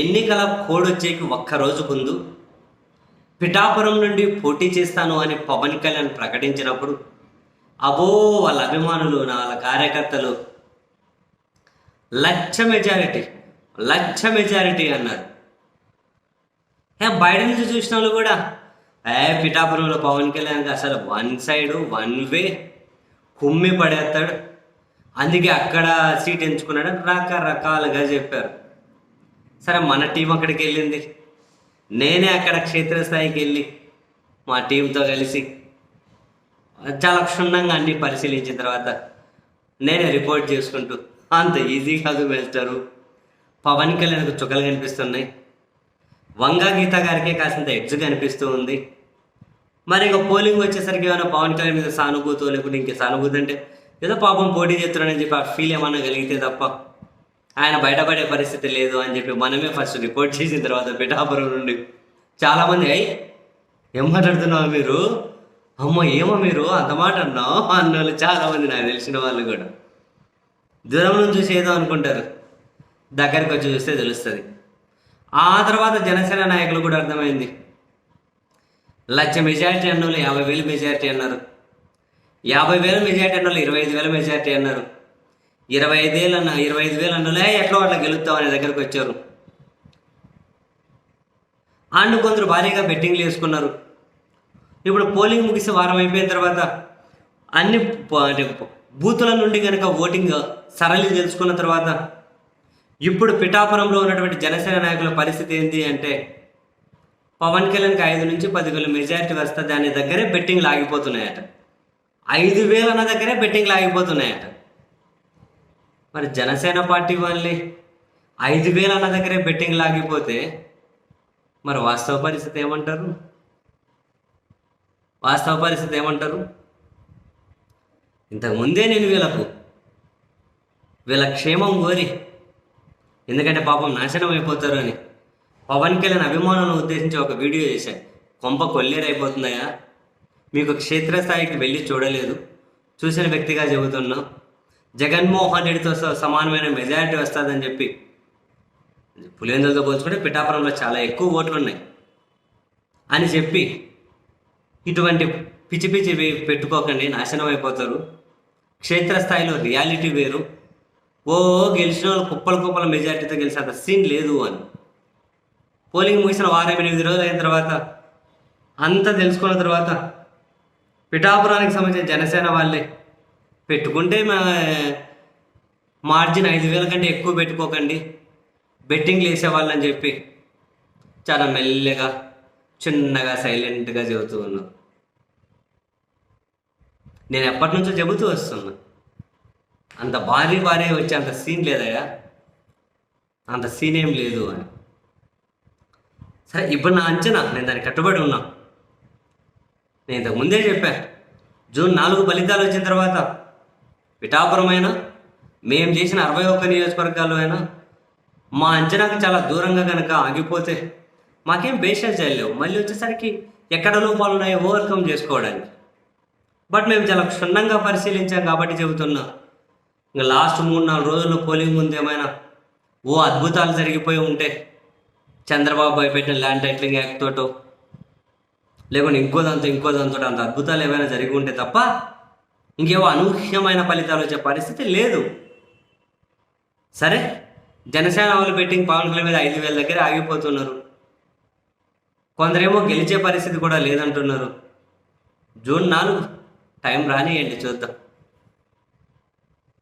ఎన్నికల కోడ్ వచ్చేకి ఒక్క రోజు ముందు పిఠాపురం నుండి పోటీ చేస్తాను అని పవన్ కళ్యాణ్ ప్రకటించినప్పుడు అబో వాళ్ళ అభిమానులు నా వాళ్ళ కార్యకర్తలు లక్ష మెజారిటీ లక్ష మెజారిటీ అన్నారు. ఏ బయట నుంచి చూసిన వాళ్ళు కూడా ఏ పిఠాపురంలో పవన్ కళ్యాణ్ అసలు వన్ సైడ్ వన్ వే కుమ్మి పడేస్తాడు. అందుకే అక్కడ సీట్ ఎంచుకున్నాడు రకరకాలుగా చెప్పారు. సరే మన టీం అక్కడికి వెళ్ళింది. నేనే అక్కడ క్షేత్రస్థాయికి వెళ్ళి మా టీంతో కలిసి చాలా క్షుణ్ణంగా అన్ని పరిశీలించిన తర్వాత నేనే రిపోర్ట్ చేసుకుంటూ అంత ఈజీ కాదు వెళ్తారు పవన్ కళ్యాణ్కు చుక్కలు కనిపిస్తున్నాయి. వంగా గీత గారికే కాసింత ఎడ్జ్ కనిపిస్తూ ఉంది. మరి ఇంకా పోలింగ్ వచ్చేసరికి ఏమైనా పవన్ కళ్యాణ్ మీద సానుభూతి లేకుంటే ఇంకే సానుభూతి అంటే ఏదో పాపం పోటీ చేస్తున్నాడని చెప్పి ఆ ఫీల్ ఏమన్నా కలిగితే తప్ప ఆయన బయటపడే పరిస్థితి లేదు అని చెప్పి మనమే ఫస్ట్ రిపోర్ట్ చేసిన తర్వాత పిఠాపురం నుండి చాలామంది అయ్యి ఏం మాట్లాడుతున్నావు మీరు? అమ్మో ఏమో మీరు? అంత మాట అన్నావు? అన్న వాళ్ళు చాలామంది నాకు తెలిసిన వాళ్ళు కూడా. దూరం నుంచి చూసి ఏదో అనుకుంటారు. దగ్గరికి వచ్చి చూస్తే తెలుస్తుంది. ఆ తర్వాత జనసేన నాయకులు కూడా అర్థమైంది. లక్ష మెజారిటీ అన్న వాళ్ళు యాభై వేలు మెజారిటీ అన్నారు. యాభై వేల మెజారిటీ అన్న వాళ్ళు ఇరవై ఐదు వేల మెజారిటీ అన్నారు. ఇరవై ఐదు అన్న ఇరవై ఐదు వేలు అన్నలే ఎట్లా అట్లా గెలుస్తాం అనే దగ్గరకు వచ్చారు. అండ్ కొందరు భారీగా బెట్టింగ్లు వేసుకున్నారు. ఇప్పుడు పోలింగ్ ముగిసి వారం అయిపోయిన తర్వాత అన్ని బూతుల నుండి కనుక ఓటింగ్ సరళి తెలుసుకున్న తర్వాత ఇప్పుడు పిఠాపురంలో ఉన్నటువంటి జనసేన నాయకుల పరిస్థితి ఏంటి అంటే పవన్ కళ్యాణ్కి ఐదు నుంచి పది వేల మెజారిటీ వస్తుంది అనే దగ్గరే బెట్టింగ్లు ఆగిపోతున్నాయట. ఐదు వేలు అన్న దగ్గరే బెట్టింగ్లు ఆగిపోతున్నాయట. మరి జనసేన పార్టీ వాళ్ళే ఐదు వేల అన్న దగ్గరే బెట్టింగ్ లాగిపోతే మరి వాస్తవ పరిస్థితి ఏమంటారు? వాస్తవ పరిస్థితి ఏమంటారు? ఇంతకుముందే నేను వీళ్ళకు వీళ్ళ క్షేమం కోరి ఎందుకంటే పాపం నాశనం అయిపోతారు అని పవన్ కళ్యాణ్ అభిమానులను ఉద్దేశించి ఒక వీడియో చేశాను కొంప కొల్లేరైపోతుందయా మీకు క్షేత్రస్థాయికి వెళ్ళి చూడలేదు. చూసిన వ్యక్తిగా చెబుతున్నా. జగన్మోహన్ రెడ్డితో సమానమైన మెజారిటీ వస్తుందని చెప్పి పులివెందులతో పోల్చుకుంటే పిఠాపురంలో చాలా ఎక్కువ ఓట్లు ఉన్నాయి అని చెప్పి ఇటువంటి పిచ్చి పిచ్చి పెట్టుకోకండి నాశనం అయిపోతారు. క్షేత్రస్థాయిలో రియాలిటీ వేరు. ఓ గెలిచిన వాళ్ళు కుప్పల కుప్పల మెజారిటీతో గెలిచేంత సీన్ లేదు అని. పోలింగ్ ముగిసిన వారం ఎనిమిది రోజులు అయిన తర్వాత అంతా తెలుసుకున్న తర్వాత పిఠాపురానికి సంబంధించిన జనసేన వాళ్ళే పెట్టుకుంటే మా మార్జిన్ ఐదు వేల కంటే ఎక్కువ పెట్టుకోకండి. బెట్టింగ్లు వేసేవాళ్ళని చెప్పి చాలా మెల్లగా చిన్నగా సైలెంట్గా చెబుతూ ఉన్నాను నేను ఎప్పటి నుంచో చెబుతూ వస్తున్నా. అంత భారీ భారీ వచ్చే అంత సీన్ లేదయ్యా. అంత సీన్ ఏం లేదు అని. సరే ఇప్పుడు నా అంచనా నేను దానికి కట్టుబడి ఉన్నా. నేను ఇంతకు ముందే చెప్పా జూన్ నాలుగు ఫలితాలు వచ్చిన తర్వాత విఠాపురమైనా మేము చేసిన అరవై ఒక్క నియోజకవర్గాలు అయినా మా అంచనాకు చాలా దూరంగా కనుక ఆగిపోతే మాకేం పేషెన్స్ చేయలేవు. మళ్ళీ వచ్చేసరికి ఎక్కడ లోపాలు ఉన్నాయో ఓవర్కమ్ చేసుకోవడానికి. బట్ మేము చాలా క్షుణ్ణంగా పరిశీలించాం కాబట్టి చెబుతున్నా. ఇంకా లాస్ట్ మూడు నాలుగు రోజుల్లో పోలింగ్ ముందు ఏమైనా ఓ అద్భుతాలు జరిగిపోయి ఉంటే చంద్రబాబు భయపెట్టిన ల్యాండ్ టైట్లింగ్ యాక్ట్ తోటో లేకుంటే ఇంకో దాంతో ఇంకో దాంతో అంత అద్భుతాలు ఏమైనా జరిగి ఉంటే తప్ప ఇంకేవో అనూహ్యమైన ఫలితాలు వచ్చే పరిస్థితి లేదు. సరే జనసేన వాళ్ళు బెట్టింగ్ పవన్ కళ్యాణ్ మీద ఐదు వేల దగ్గర ఆగిపోతున్నారు. కొందరేమో గెలిచే పరిస్థితి కూడా లేదంటున్నారు. జూన్ నాలుగు టైం రానియండి చూద్దాం.